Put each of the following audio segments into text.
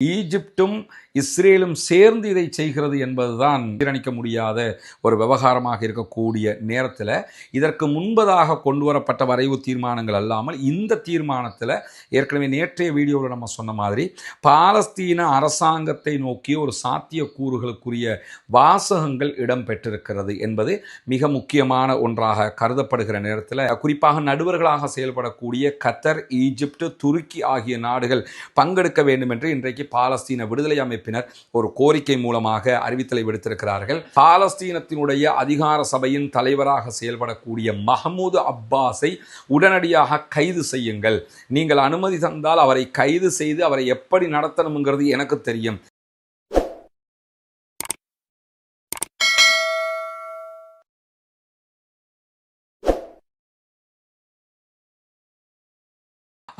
ஈஜிப்டும் இஸ்ரேலும் சேர்ந்து இதை செய்கிறது என்பதுதான் ஜீரணிக்க முடியாத ஒரு விவகாரமாக இருக்கக்கூடிய நேரத்தில் இதற்கு முன்பதாக கொண்டு வரப்பட்ட வரைவு தீர்மானங்கள் அல்லாமல் இந்த தீர்மானத்தில் ஏற்கனவே நேற்றைய வீடியோவில் நம்ம சொன்ன மாதிரி பாலஸ்தீன அரசாங்கத்தை நோக்கிய ஒரு சாத்திய கூறுகளுக்குரிய வாசகங்கள் இடம்பெற்றிருக்கிறது என்பது மிக முக்கியமான ஒன்றாக கருதப்படுகிற நேரத்தில் குறிப்பாக நடுவர்களாக செயல்படக்கூடிய கத்தர் ஈஜிப்ட் துருக்கி ஆகிய நாடுகள் பங்கெடுக்க வேண்டும் என்று இன்றைக்கு பாலஸ்தீன விடுதலை அமைப்பினர் ஒரு கோரிக்கை மூலமாக அறிவித்தலை விடுத்திருக்கிறார்கள். பாலஸ்தீனத்தினுடைய அதிகார சபையின் தலைவராக செயல்படக்கூடிய மஹமூது அப்பாஸை உடனடியாக கைது செய்யுங்கள். நீங்கள் அனுமதி தந்தால் அவரை கைது செய்து அவரை எப்படி நடத்தணுங்கிறது எனக்கு தெரியும்.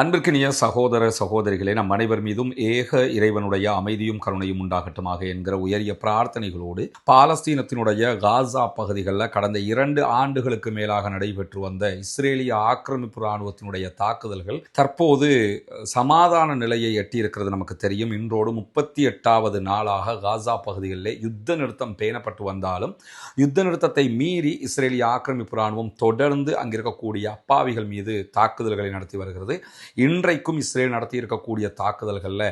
அன்பிற்கினிய சகோதர சகோதரிகளே நம் அனைவர் மீதும் ஏக இறைவனுடைய அமைதியும் கருணையும் உண்டாகட்டுமாக என்கிற உயரிய பிரார்த்தனைகளோடு பாலஸ்தீனத்தினுடைய காசா பகுதிகளில் கடந்த இரண்டு ஆண்டுகளுக்கு மேலாக நடைபெற்று வந்த இஸ்ரேலிய ஆக்கிரமிப்பு இராணுவத்தினுடைய தாக்குதல்கள் தற்போது சமாதான நிலையை எட்டியிருக்கிறது நமக்கு தெரியும். இன்றோடு முப்பத்தி எட்டாவது நாளாக காசா பகுதிகளில் யுத்த நிறுத்தம் பேணப்பட்டு வந்தாலும் யுத்த நிறுத்தத்தை மீறி இஸ்ரேலிய ஆக்கிரமிப்பு இராணுவம் தொடர்ந்து அங்கிருக்கக்கூடிய அப்பாவிகள் மீது தாக்குதல்களை நடத்தி வருகிறது. இன்றைக்கும் இஸ்ரேல் நடத்தி இருக்கக்கூடிய தாக்குதல்களில்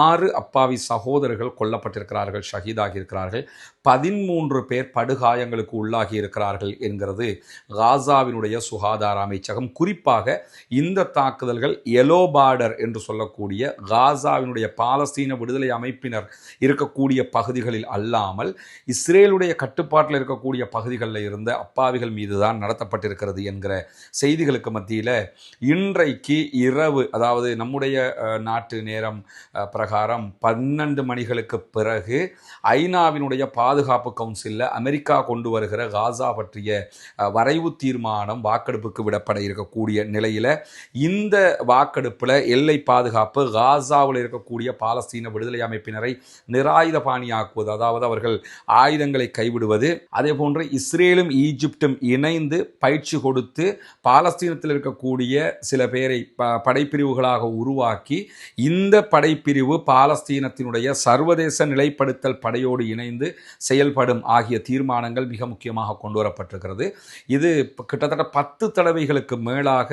ஆறு அப்பாவி சகோதரர்கள் கொல்லப்பட்டிருக்கிறார்கள் ஷஹீதாகி இருக்கிறார்கள் பதிமூன்று பேர் படுகாயங்களுக்கு உள்ளாகி இருக்கிறார்கள் என்கிறது காசாவினுடைய சுகாதார அமைச்சகம். குறிப்பாக இந்த தாக்குதல்கள் எலோ பார்டர் என்று சொல்லக்கூடிய காசாவினுடைய பாலஸ்தீன விடுதலை அமைப்பினர் இருக்கக்கூடிய பகுதிகளில் அல்லாமல் இஸ்ரேலுடைய கட்டுப்பாட்டில் இருக்கக்கூடிய பகுதிகளில் இருந்த அப்பாவிகள் மீது தான் நடத்தப்பட்டிருக்கிறது என்கிற செய்திகளுக்கு மத்தியில் இன்றைக்கு இரவு அதாவது நம்முடைய நாட்டு நேரம் பிரகாரம் பன்னெண்டு மணிகளுக்கு பிறகு ஐநாவினுடைய பாதுகாப்பு கவுன்சிலில் அமெரிக்கா கொண்டு வருகிற காசா பற்றிய வரைவு தீர்மானம் வாக்கெடுப்புக்கு விடப்பட இருக்கக்கூடிய நிலையில் இந்த வாக்கெடுப்பில் எல்லை பாதுகாப்பு காசாவில் இருக்கக்கூடிய பாலஸ்தீன விடுதலை அமைப்பினரை நிராயுத பாணியாக்குவது அதாவது அவர்கள் ஆயுதங்களை கைவிடுவது அதே போன்று இஸ்ரேலும் ஈஜிப்டும் இணைந்து பயிற்சி கொடுத்து பாலஸ்தீனத்தில் இருக்கக்கூடிய சில பேரை ப- படைப்பிரிவுகளாக உருவாக்கி இந்த படைப்பிரிவு பாலஸ்தீனத்தினுடைய சர்வதேச நிலைப்படுத்தல் படையோடு இணைந்து செயல்படும் ஆகிய தீர்மானங்கள் மிக முக்கியமாக கொண்டு வரப்பட்டிருக்கிறது இது கிட்டத்தட்ட பத்து தடவைகளுக்கு மேலாக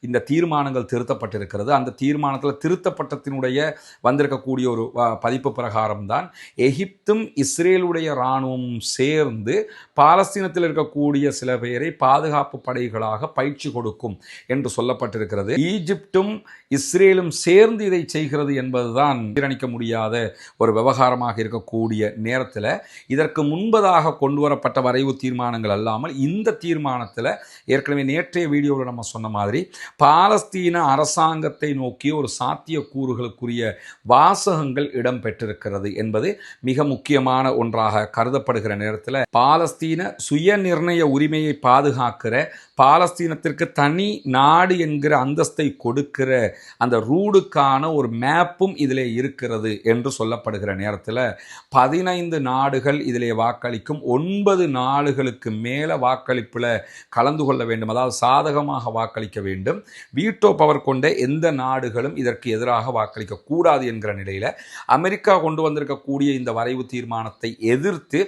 இந்த தீர்மானங்கள் திருத்தப்பட்டிருக்கிறது. அந்த தீர்மானத்தில் திருத்தப்பட்டத்தினுடைய வந்திருக்கக்கூடிய ஒரு வ- பதிப்பு பிரகாரம்தான் எகிப்தும் இஸ்ரேலுடைய இராணுவமும் சேர்ந்து பாலஸ்தீனத்தில் இருக்கக்கூடிய சில பேரை பாதுகாப்பு படைகளாக பயிற்சி கொடுக்கும் என்று சொல்லப்பட்டிருக்கிறது. ஈஜிப்டும் இஸ்ரேலும் சேர்ந்து இதை செய்கிறது என்பதுதான் ஜீரணிக்க முடியாத ஒரு விவகாரமாக இருக்கக்கூடிய நேரத்தில் இதற்கு முன்பதாக கொண்டு வரப்பட்ட வரைவு தீர்மானங்கள் அல்லாமல் இந்த தீர்மானத்தில் ஏற்கனவே நேற்றைய வீடியோவில் நம்ம சொன்ன மாதிரி பாலஸ்தீன அரசாங்கத்தை நோக்கிய ஒரு சாத்திய கூறுகளுக்குரிய வாசகங்கள் இடம்பெற்றிருக்கிறது என்பது மிக முக்கியமான ஒன்றாக கருதப்படுகிற நேரத்தில் பாலஸ்தீன சுய நிர்ணய உரிமையை பாதுகாக்கிற பாலஸ்தீனத்திற்கு தனி நாடு என்கிற அந்தஸ்தை கொடுக்கிற அந்த ரூடுக்கான ஒரு மேப்பும் இதில் இருக்கிறது என்று சொல்லப்படுகிற நேரத்தில் பதினைந்து நாடுகள் இதிலே வாக்களிக்கும் ஒன்பது நாடுகளுக்கு மேலே வாக்களிப்பில் கலந்து கொள்ள வேண்டும். அதாவது சாதகமாக வாக்களிக்க வேண்டும். வீட்டோ பவர் கொண்ட எந்த நாடுகளும் இதற்கு எதிராக வாக்களிக்க கூடாது என்கிற நிலையில் அமெரிக்கா கொண்டு வந்திருக்கக்கூடிய இந்த வரைவு தீர்மானத்தை எதிர்த்து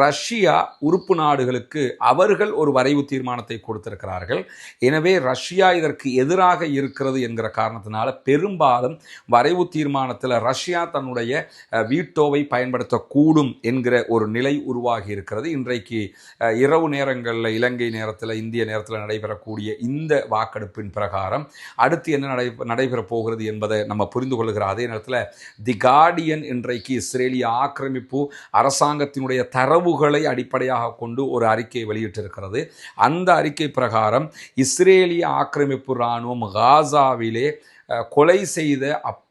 ரஷ்யா உறுப்பு நாடுகளுக்கு அவர்கள் ஒரு வரைவு தீர்மானத்தை கொடுத்திருக்கிறார்கள். எனவே ரஷ்யா இதற்கு எதிராக இருக்கிறது என்கிற காரணத்தினால பெரும்பாலும் வரைவு தீர்மானத்தில் ரஷ்யா தன்னுடைய வீட்டோவை பயன்படுத்தக்கூடும் என்கிற ஒரு நிலை உருவாகி இருக்கிறது. இன்றைக்கு இரவு நேரங்களில் இலங்கை நேரத்தில் இந்திய நேரத்தில் நடைபெறக்கூடிய இந்த வாக்கெடுப்பின் பிரகாரம் அடுத்து என்ன நடை நடைபெறப் போகிறது என்பதை நம்ம புரிந்து கொள்கிற அதே நேரத்தில் தி கார்டியன் இன்றைக்கு இஸ்ரேலிய ஆக்கிரமிப்பு அரசாங்கத்தினுடைய தரவுகளை அடிப்படையாக கொண்டு ஒரு அறிக்கையை வெளியிட்டிருக்கிறது. அந்த அறிக்கை பிரகாரம் இஸ்ரேலிய ஆக்கிரமிப்பு இராணுவம் காசாவிலே கொலை செய்த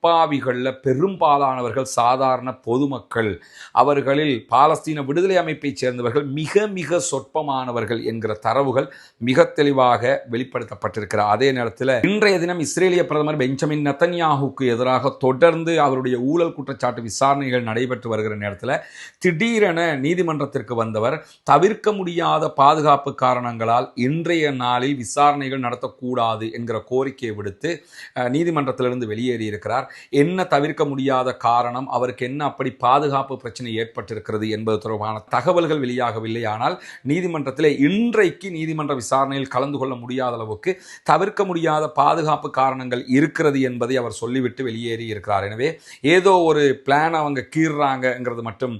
அப்பாவிகளில் பெரும்பாலானவர்கள் சாதாரண பொதுமக்கள். அவர்களில் பாலஸ்தீன விடுதலை அமைப்பைச் சேர்ந்தவர்கள் மிக மிக சொற்பமானவர்கள் என்கிற தரவுகள் மிக தெளிவாக வெளிப்படுத்தப்பட்டிருக்கிறார். அதே நேரத்தில் இன்றைய தினம் இஸ்ரேலிய பிரதமர் பெஞ்சமின் நத்தன்யாஹுக்கு எதிராக தொடர்ந்து அவருடைய ஊழல் குற்றச்சாட்டு விசாரணைகள் நடைபெற்று வருகிற நேரத்தில் திடீரென நீதிமன்றத்திற்கு வந்தவர் தவிர்க்க முடியாத பாதுகாப்பு காரணங்களால் இன்றைய நாளில் விசாரணைகள் நடத்தக்கூடாது என்கிற கோரிக்கையை விடுத்து நீதிமன்றத்திலிருந்து வெளியேறியிருக்கிறார். என்ன தவிர்க்க முடியாத காரணம் அவருக்கு என்ன அப்படி பாதுகாப்பு பிரச்சனை ஏற்பட்டிருக்கிறது என்பது தொடர்பான தகவல்கள் வெளியாகவில்லை. ஆனால் நீதிமன்றத்தில் இன்றைக்கு நீதிமன்ற விசாரணையில் கலந்து கொள்ள முடியாத அளவுக்கு தவிர்க்க முடியாத பாதுகாப்பு காரணங்கள் இருக்கிறது என்பதை அவர் சொல்லிவிட்டு வெளியேறி இருக்கிறார். எனவே ஏதோ ஒரு பிளான் அவங்க கீறுறாங்கங்கிறது மட்டும்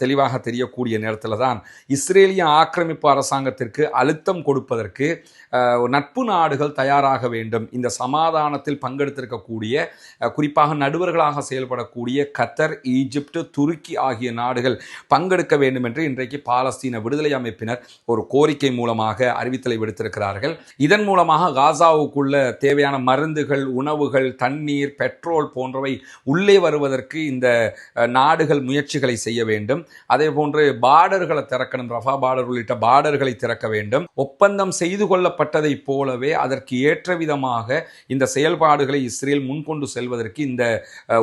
தெளிவாக தெரியக்கூடிய நேரத்தில் தான் இஸ்ரேலிய ஆக்கிரமிப்பு அரசாங்கத்திற்கு அழுத்தம் கொடுப்பதற்கு நட்பு நாடுகள் தயாராக வேண்டும். இந்த சமாதானத்தில் பங்கெடுத்திருக்கக்கூடிய அஹ், குறிப்பாக நடுவர்களாக செயல்படக்கூடிய கத்தர் ஈஜிப்ட் துருக்கி ஆகிய நாடுகள் பங்கெடுக்க வேண்டும் என்று இன்றைக்கு பாலஸ்தீன விடுதலை அமைப்பினர் ஒரு கோரிக்கை மூலமாக அறிவித்தலை விடுத்திருக்கிறார்கள். இதன் மூலமாக காசாவுக்குள்ள தேவையான மருந்துகள் உணவுகள் தண்ணீர் பெட்ரோல் போன்றவை உள்ளே வருவதற்கு இந்த நாடுகள் முயற்சிகளை செய்ய வேண்டும். அதே போன்று பார்டர்களை திறக்கணும் ரஃபா பார்டர் உள்ளிட்ட பார்டர்களை திறக்க வேண்டும். ஒப்பந்தம் செய்து கொள்ளப்பட்டதைப் போலவே அதற்கு ஏற்ற விதமாக இந்த செயல்பாடுகளை இஸ்ரேல் முன்கொண்டு செல்வதற்கு இந்த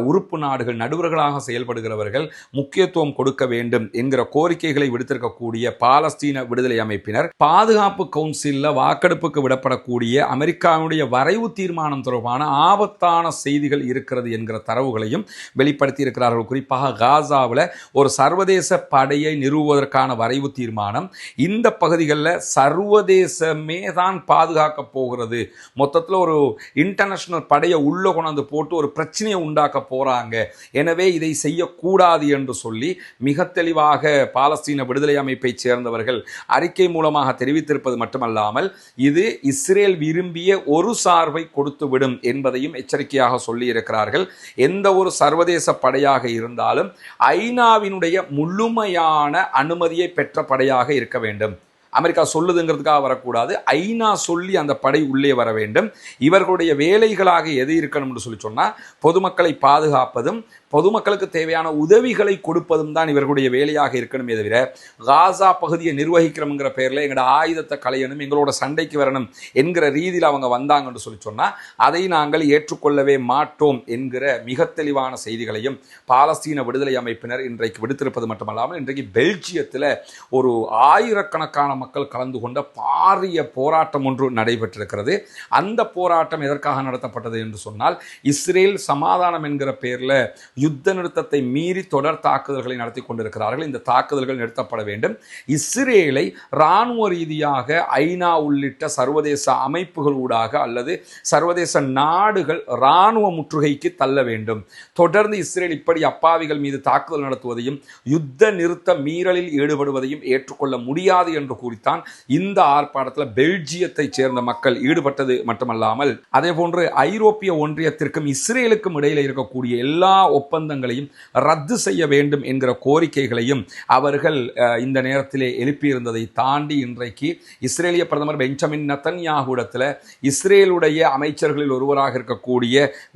உறுப்பு நாடுகள் நடுவர்களாக செயல்படுகிறவர்கள் முக்கியத்துவம் கொடுக்க வேண்டும் என்கிற கோரிக்கைகளை விடுத்திருக்கக்கூடிய பாலஸ்தீன விடுதலை அமைப்பினர் பாதுகாப்பு கவுன்சிலில் வாக்கெடுப்புக்கு விடப்படக்கூடிய அமெரிக்காவுடைய வரைவு தீர்மானம் தொடர்பான ஆபத்தான செய்திகள் இருக்கிறது என்கிற தரவுகளையும் வெளிப்படுத்தி இருக்கிறார்கள். குறிப்பாக காசாவில் ஒரு சர்வதேச படையை நிறுவுவதற்கான வரைவு தீர்மானம் இந்த பகுதிகளில் சர்வதேசமே தான் பாதுகாக்க போகிறது. மொத்தத்தில் ஒரு இன்டர்நேஷனல் படையை உள்ளே கொண்டாந்து போட்டு ஒரு பிரச்சனையை உண்டாக்க போகிறாங்க எனவே இதை செய்யக்கூடாது என்று சொல்லி மிக தெளிவாக பாலஸ்தீன விடுதலை அமைப்பைச் சேர்ந்தவர்கள் அறிக்கை மூலமாக தெரிவித்திருப்பது மட்டுமல்லாமல் இது இஸ்ரேல் விரும்பிய ஒரு சார்பை கொடுத்துவிடும் என்பதையும் எச்சரிக்கையாக சொல்லியிருக்கிறார்கள். எந்த ஒரு சர்வதேச படையாக இருந்தாலும் ஐநாவினுடைய முழுமையான அனுமதியை பெற்ற படையாக இருக்க வேண்டும். அமெரிக்கா சொல்லுதுங்கிறதுக்காக வரக்கூடாது. ஐநா சொல்லி அந்த படை உள்ளே வர வேண்டும். இவர்களுடைய வேலைகளாக எது இருக்கணும்னு சொல்லி சொன்னால் பொதுமக்களை பாதுகாப்பதும் பொதுமக்களுக்கு தேவையான உதவிகளை கொடுப்பதும் தான் இவர்களுடைய வேலையாக இருக்கணுமே தவிர காசா பகுதியை நிர்வகிக்கிறோம்ங்கிற பேரில் எங்களோட ஆயுதத்தை களையணும் எங்களோட சண்டைக்கு வரணும் என்கிற ரீதியில் அவங்க வந்தாங்கன்னு சொல்லி சொன்னால் அதை நாங்கள் ஏற்றுக்கொள்ளவே மாட்டோம் என்கிற மிக தெளிவான செய்திகளையும் பாலஸ்தீன விடுதலை அமைப்பினர் இன்றைக்கு விடுத்திருப்பது மட்டுமல்லாமல் இன்றைக்கு பெல்ஜியத்தில் ஒரு ஆயிரக்கணக்கான மக்கள் கலந்து கொண்ட பாரிய போராட்டம் ஒன்று நடைபெற்றிருக்கிறது. அந்த போராட்டம் எதற்காக நடத்தப்பட்டது என்று சொன்னால் இஸ்ரேல் சமாதானம் என்கிற பேரில் யுத்த நிறுத்தத்தை மீறி தொடர் தாக்குதல்களை நடத்தி கொண்டிருக்கிறார்கள். இந்த தாக்குதல்கள் நிறுத்தப்பட வேண்டும். இஸ்ரேலை இராணுவ ரீதியாக ஐநா உள்ளிட்ட சர்வதேச அமைப்புகள் ஊடாக அல்லது சர்வதேச நாடுகள் இராணுவ முற்றுகைக்கு தள்ள வேண்டும். தொடர்ந்து இஸ்ரேல் இப்படி அப்பாவிகள் மீது தாக்குதல் நடத்துவதையும் யுத்த நிறுத்த மீறலில் ஈடுபடுவதையும் ஏற்றுக்கொள்ள முடியாது என்று கூறி கூறித்தான் இந்த ஆர்ப்பாட்டத்தில் பெல்ஜியத்தை சேர்ந்த மக்கள் ஈடுபட்டது மட்டுமல்லாமல் அதே போன்று ஐரோப்பிய ஒன்றியத்திற்கும் இஸ்ரேலுக்கும் இடையில் இருக்கக்கூடிய எல்லா ஒப்பந்தங்களையும் ரத்து செய்ய வேண்டும் என்கிற கோரிக்கைகளையும் அவர்கள் இந்த நேரத்திலே எழுப்பியிருந்ததை தாண்டி இன்றைக்கு இஸ்ரேலிய பிரதமர் பெஞ்சமின் நத்தன்யாகுடத்தில் இஸ்ரேலுடைய அமைச்சர்களில் ஒருவராக இருக்கக்கூடிய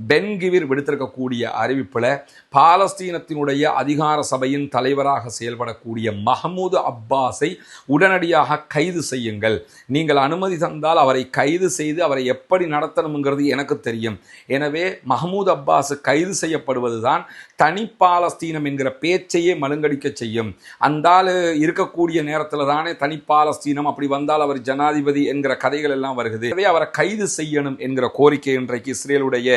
பென்கிவிர் விடுத்திருக்கக்கூடிய அறிவிப்பில் பாலஸ்தீனத்தினுடைய அதிகார சபையின் தலைவராக செயல்படக்கூடிய மஹமூது அப்பாஸை உடனடியாக கைது செய்யுங்கள். நீங்கள் அனுமதி தந்தால் அவரை கைது செய்து அவரை எப்படி நடத்தணுங்கிறது எனக்கு தெரியும். எனவே மஹமூத் அப்பாஸ் கைது செய்யப்படுவதுதான் தனி பாலஸ்தீனம் என்கிற பேச்சையே மழுங்கடிக்க செய்யும். அந்த இருக்கக்கூடிய நேரத்தில் தானே தனி பாலஸ்தீனம் அப்படி வந்தால் அவர் ஜனாதிபதி என்கிற கதைகள் எல்லாம் வருகிறது எனவே அவரை கைது செய்யணும் என்கிற கோரிக்கை இன்றைக்கு இஸ்ரேலுடைய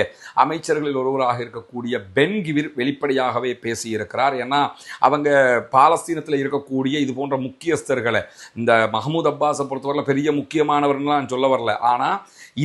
அமைச்சர்களில் ஒருவராக இருக்கக்கூடிய பென்கிவிர் வெளிப்படையாகவே பேசியிருக்கிறார். ஏன்னா அவங்க பாலஸ்தீனத்தில் இருக்கக்கூடிய இது போன்ற முக்கியஸ்தர்களை இந்த மஹமூத் அப்பாஸை பொறுத்தவரையில் பெரிய முக்கியமானவர்லாம் சொல்ல வரல. ஆனால்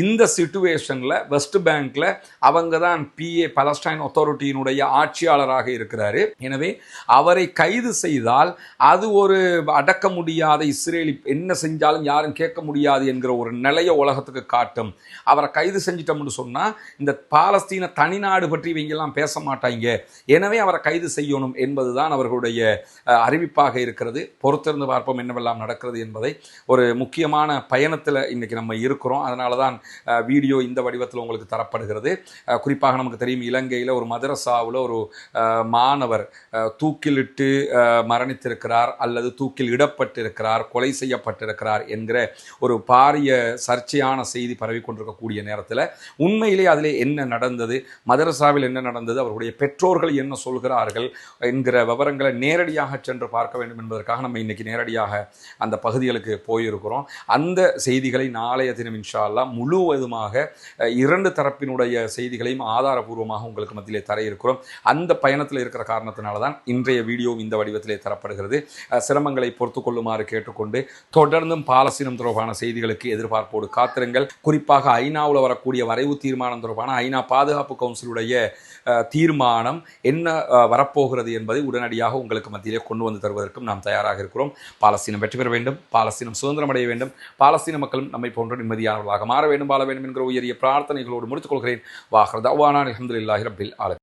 இந்த சுச்சுவேஷனில் வெஸ்ட் பேங்க்கில் அவங்க தான் பிஏ பலஸ்டைன் அத்தாரிட்டியினுடைய ஆட்சியாளராக இருக்கிறாரு. எனவே அவரை கைது செய்தால் அது ஒரு அடக்க முடியாத இஸ்ரேலி என்ன செஞ்சாலும் யாரும் கேட்க முடியாது என்கிற ஒரு நிலைய உலகத்துக்கு காட்டும். அவரை கைது செஞ்சிட்டோம்னு சொன்னால் இந்த பாலஸ்தீன தனிநாடு பற்றி இவங்கெல்லாம் பேச மாட்டாங்க. எனவே அவரை கைது செய்யணும் என்பதுதான் அவர்களுடைய அறிவிப்பாக இருக்கிறது. பொறுத்திருந்து பார்ப்போம் என்னவெல்லாம் நடக்கிறது என்பதை ஒரு முக்கியமான பயணத்தில் இன்னைக்கு நம்ம இருக்கிறோம். அதனால தான் வீடியோ இந்த வடிவத்தில் உங்களுக்கு தரப்படுகிறது. குறிப்பாக நமக்கு தெரியும் இலங்கையில் ஒரு மதரசாவில் ஒரு மாணவர் தூக்கிலிட்டு மரணித்திருக்கிறார் அல்லது தூக்கில் இடப்பட்டிருக்கிறார் கொலை செய்யப்பட்டிருக்கிறார் என்கிற ஒரு பாரிய சர்ச்சையான செய்தி பரவிக்கொண்டிருக்கக்கூடிய நேரத்தில் உண்மையிலே அதில் என்ன நடந்தது மதரசாவில் என்ன நடந்தது அவருடைய பெற்றோர்கள் என்ன சொல்கிறார்கள் என்கிற விவரங்களை நேரடியாக சென்று பார்க்க வேண்டும் என்பதற்காக நம்ம இன்னைக்கு நேரடியாக அந்த பகுதிகளுக்கு போயிருக்கிறோம். அந்த செய்திகளை நாளைய தினம் இன்ஷால்லாம் முழுவதுமாக இரண்டு தரப்பினுடைய செய்திகளையும் ஆதாரபூர்வமாக உங்களுக்கு மத்தியிலே தர இருக்கிறோம். அந்த பயணத்தில் இருக்கிற காரணத்தினால தான் இன்றைய வீடியோ இந்த வடிவத்திலே தரப்படுகிறது. சிரமங்களை பொறுத்து கொள்ளுமாறு கேட்டுக்கொண்டு தொடர்ந்தும் பாலஸ்தீனம் தொடர்பான செய்திகளுக்கு எதிர்பார்ப்போடு காத்திருங்கள். குறிப்பாக ஐநாவில் வரக்கூடிய வரைவு தீர்மானம் தொடர்பான ஐநா பாதுகாப்பு கவுன்சிலுடைய தீர்மானம் என்ன வரப்போகிறது என்பதை உடனடியாக உங்களுக்கு மத்தியிலே கொண்டு வந்து தருவதற்கும் நாம் தயாராக இருக்கிறோம். பாலஸ்தீனம் வெற்றி பெற வேண்டும். பாலஸ்தீனம் சுதந்திரம் அடைய வேண்டும். பாலஸ்தீன மக்களும் நம்மை போன்ற நிம்மதியானவர்களாக மாற வேண்டும். வாழ வேண்டும் என்கிற உயரிய பிரார்த்தனைகளோடு முடித்துக் கொள்கிறேன். வாஹர் தவானா ரபில் ஆலமீன்